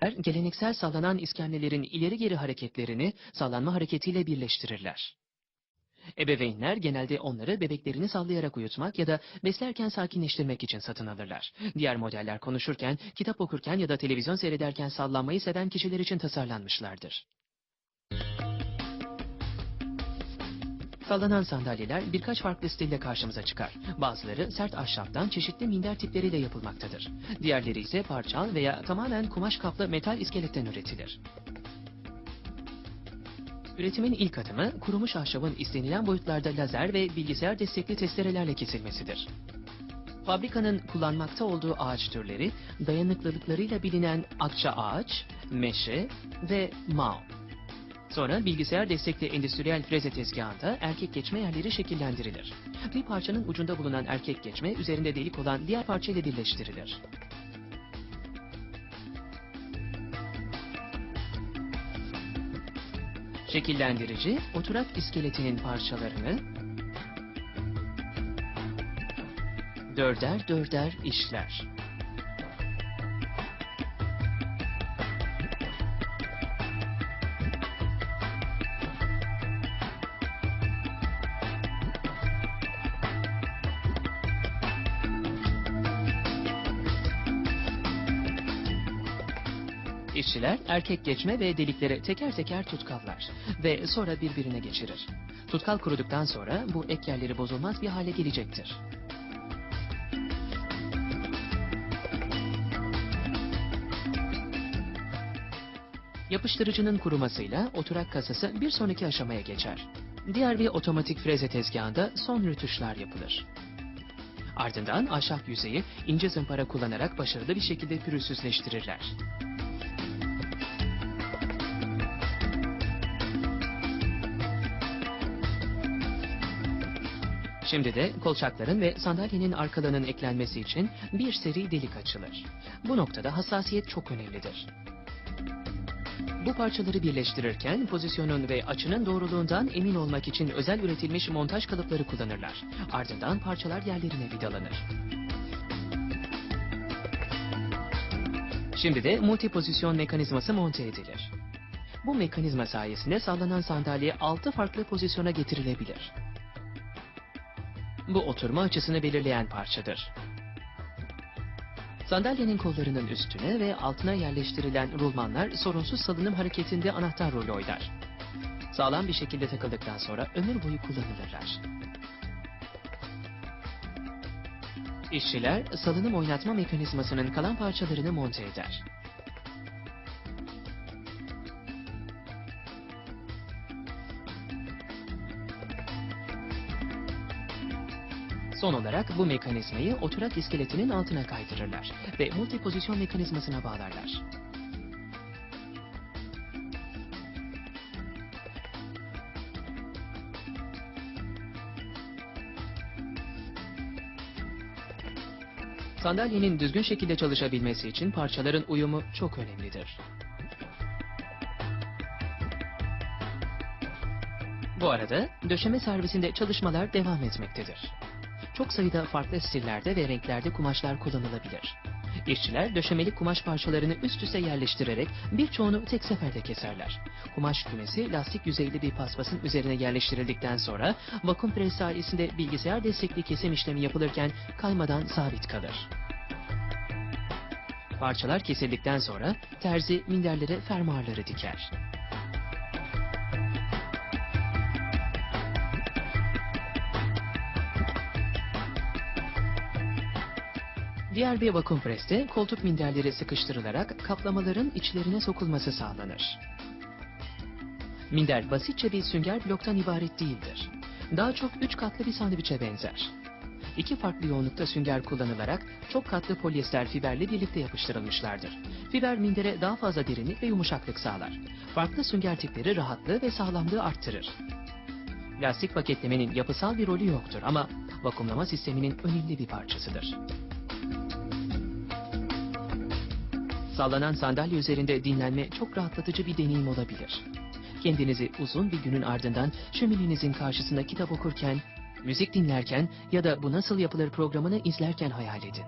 Ebeveynler geleneksel sallanan iskemlelerin ileri geri hareketlerini sallanma hareketiyle birleştirirler. Ebeveynler genelde onları bebeklerini sallayarak uyutmak ya da beslerken sakinleştirmek için satın alırlar. Diğer modeller konuşurken, kitap okurken ya da televizyon seyrederken sallanmayı seven kişiler için tasarlanmışlardır. Sallanan sandalyeler birkaç farklı stilde karşımıza çıkar. Bazıları sert ahşaptan çeşitli minder tipleriyle yapılmaktadır. Diğerleri ise parçal veya tamamen kumaş kaplı metal iskeletten üretilir. Üretimin ilk adımı kurumuş ahşabın istenilen boyutlarda lazer ve bilgisayar destekli testerelerle kesilmesidir. Fabrikanın kullanmakta olduğu ağaç türleri dayanıklılıklarıyla bilinen akça ağaç, meşe ve mao. Sonra bilgisayar destekli endüstriyel freze tezgahında erkek geçme yerleri şekillendirilir. Bir parçanın ucunda bulunan erkek geçme üzerinde delik olan diğer parça ile birleştirilir. Şekillendirici, oturak iskeletinin parçalarını dörder dörder işler. İşçiler erkek geçme ve delikleri teker teker tutkallar ve sonra birbirine geçirir. Tutkal kuruduktan sonra bu ek yerleri bozulmaz bir hale gelecektir. Yapıştırıcının kurumasıyla oturak kasası bir sonraki aşamaya geçer. Diğer bir otomatik freze tezgahında son rötuşlar yapılır. Ardından ahşap yüzeyi ince zımpara kullanarak başarılı bir şekilde pürüzsüzleştirirler. Şimdi de kolçakların ve sandalyenin arkalarının eklenmesi için bir seri delik açılır. Bu noktada hassasiyet çok önemlidir. Bu parçaları birleştirirken pozisyonun ve açının doğruluğundan emin olmak için özel üretilmiş montaj kalıpları kullanırlar. Ardından parçalar yerlerine vidalanır. Şimdi de multipozisyon mekanizması monte edilir. Bu mekanizma sayesinde sallanan sandalye 6 farklı pozisyona getirilebilir. Bu oturma açısını belirleyen parçadır. Sandalyenin kollarının üstüne ve altına yerleştirilen rulmanlar sorunsuz salınım hareketinde anahtar rolü oynar. Sağlam bir şekilde takıldıktan sonra ömür boyu kullanılırlar. İşçiler salınım oynatma mekanizmasının kalan parçalarını monte eder. Son olarak bu mekanizmayı oturak iskeletinin altına kaydırırlar ve multipozisyon mekanizmasına bağlarlar. Sandalyenin düzgün şekilde çalışabilmesi için parçaların uyumu çok önemlidir. Bu arada döşeme servisinde çalışmalar devam etmektedir. Çok sayıda farklı stillerde ve renklerde kumaşlar kullanılabilir. İşçiler döşemeli kumaş parçalarını üst üste yerleştirerek birçoğunu tek seferde keserler. Kumaş kümesi lastik yüzeyli bir paspasın üzerine yerleştirildikten sonra vakum pres sayesinde bilgisayar destekli kesim işlemi yapılırken kaymadan sabit kalır. Parçalar kesildikten sonra terzi minderlere fermuarları diker. Diğer bir vakum preste koltuk minderleri sıkıştırılarak kaplamaların içlerine sokulması sağlanır. Minder basitçe bir sünger bloktan ibaret değildir. Daha çok üç katlı bir sandviçe benzer. İki farklı yoğunlukta sünger kullanılarak çok katlı polyester fiberle birlikte yapıştırılmışlardır. Fiber mindere daha fazla derinlik ve yumuşaklık sağlar. Farklı sünger tipleri rahatlığı ve sağlamlığı arttırır. Lastik paketlemenin yapısal bir rolü yoktur ama vakumlama sisteminin önemli bir parçasıdır. Sallanan sandalye üzerinde dinlenme çok rahatlatıcı bir deneyim olabilir. Kendinizi uzun bir günün ardından şöminenizin karşısında kitap okurken, müzik dinlerken ya da bu nasıl yapılır programını izlerken hayal edin.